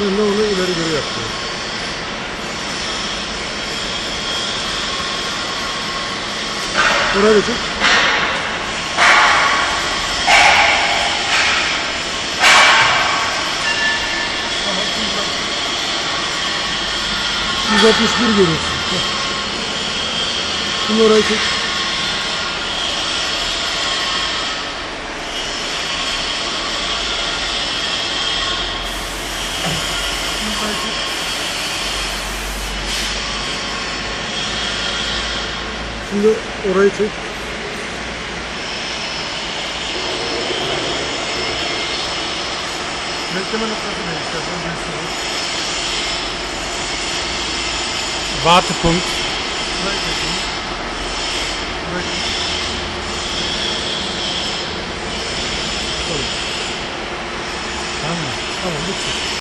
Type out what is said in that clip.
Ben de onu ileri geri. Oraya da çek. Yüz altmış bir görüyorsun. Şimdi orayı çek. Şimdi orayı çek. Bekleme noktası ne istersen göstereyim. Wartepunkt. Burayı çekeyim. Burayı çekeyim. Tamam. Tamam bitti.